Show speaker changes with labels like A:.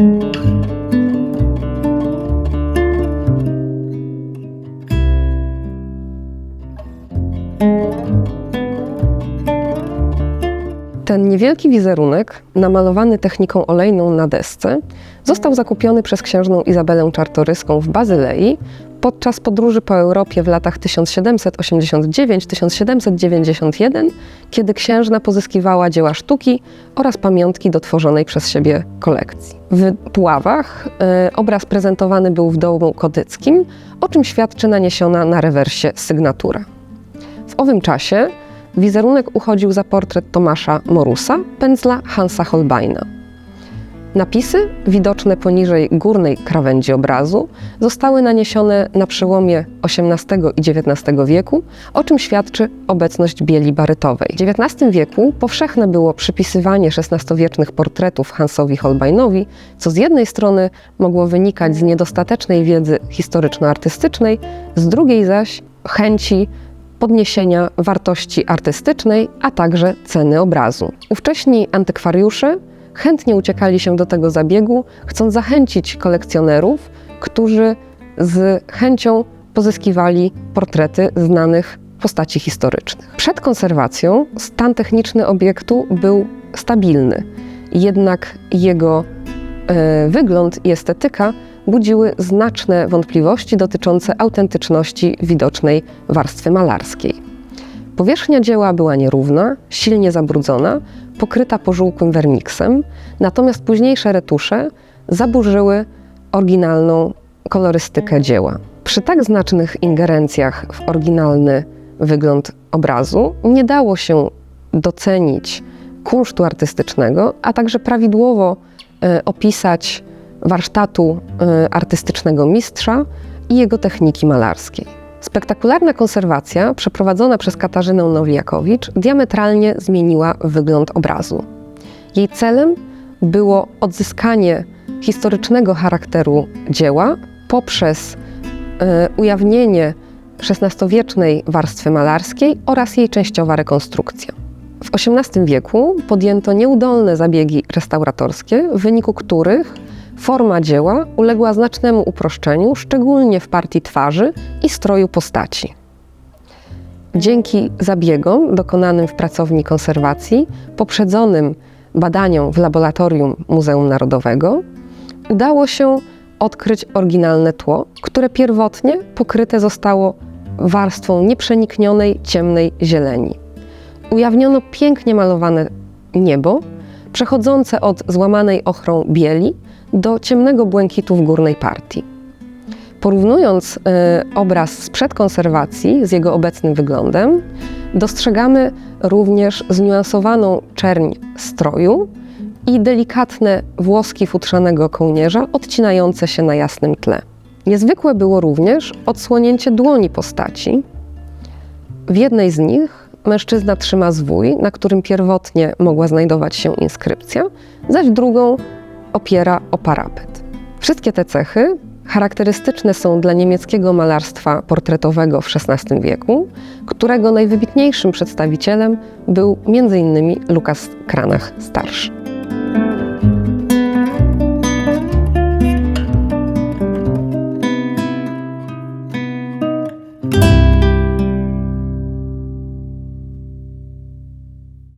A: Música Ten niewielki wizerunek, namalowany techniką olejną na desce, został zakupiony przez księżną Izabelę Czartoryską w Bazylei podczas podróży po Europie w latach 1789-1791, kiedy księżna pozyskiwała dzieła sztuki oraz pamiątki do tworzonej przez siebie kolekcji. W Puławach e, obraz prezentowany był w domu kodyckim, o czym świadczy naniesiona na rewersie sygnatura. W owym czasie wizerunek uchodził za portret Tomasza Morusa, pędzla Hansa Holbeina. Napisy, widoczne poniżej górnej krawędzi obrazu, zostały naniesione na przełomie XVIII i XIX wieku, o czym świadczy obecność bieli barytowej. W XIX wieku powszechne było przypisywanie XVI-wiecznych portretów Hansowi Holbeinowi, co z jednej strony mogło wynikać z niedostatecznej wiedzy historyczno-artystycznej, z drugiej zaś chęci podniesienia wartości artystycznej, a także ceny obrazu. Ówcześni antykwariusze chętnie uciekali się do tego zabiegu, chcąc zachęcić kolekcjonerów, którzy z chęcią pozyskiwali portrety znanych postaci historycznych. Przed konserwacją stan techniczny obiektu był stabilny, jednak jego e, wygląd i estetyka budziły znaczne wątpliwości dotyczące autentyczności widocznej warstwy malarskiej. Powierzchnia dzieła była nierówna, silnie zabrudzona, pokryta pożółkłym werniksem, natomiast późniejsze retusze zaburzyły oryginalną kolorystykę dzieła. Przy tak znacznych ingerencjach w oryginalny wygląd obrazu nie dało się docenić kunsztu artystycznego, a także prawidłowo e, opisać warsztatu e, artystycznego mistrza i jego techniki malarskiej. Spektakularna konserwacja przeprowadzona przez Katarzynę Nowliakowicz diametralnie zmieniła wygląd obrazu. Jej celem było odzyskanie historycznego charakteru dzieła poprzez e, ujawnienie XVI-wiecznej warstwy malarskiej oraz jej częściowa rekonstrukcja. W XVIII wieku podjęto nieudolne zabiegi restauratorskie, w wyniku których Forma dzieła uległa znacznemu uproszczeniu, szczególnie w partii twarzy i stroju postaci. Dzięki zabiegom dokonanym w pracowni konserwacji, poprzedzonym badaniom w laboratorium Muzeum Narodowego, udało się odkryć oryginalne tło, które pierwotnie pokryte zostało warstwą nieprzeniknionej, ciemnej zieleni. Ujawniono pięknie malowane niebo, przechodzące od złamanej ochrą bieli do ciemnego błękitu w górnej partii. Porównując y, obraz sprzed konserwacji z jego obecnym wyglądem, dostrzegamy również zniuansowaną czerń stroju i delikatne włoski futrzanego kołnierza odcinające się na jasnym tle. Niezwykłe było również odsłonięcie dłoni postaci. W jednej z nich mężczyzna trzyma zwój, na którym pierwotnie mogła znajdować się inskrypcja, zaś drugą opiera o parapet. Wszystkie te cechy charakterystyczne są dla niemieckiego malarstwa portretowego w XVI wieku, którego najwybitniejszym przedstawicielem był m.in. Lukas Kranach starszy.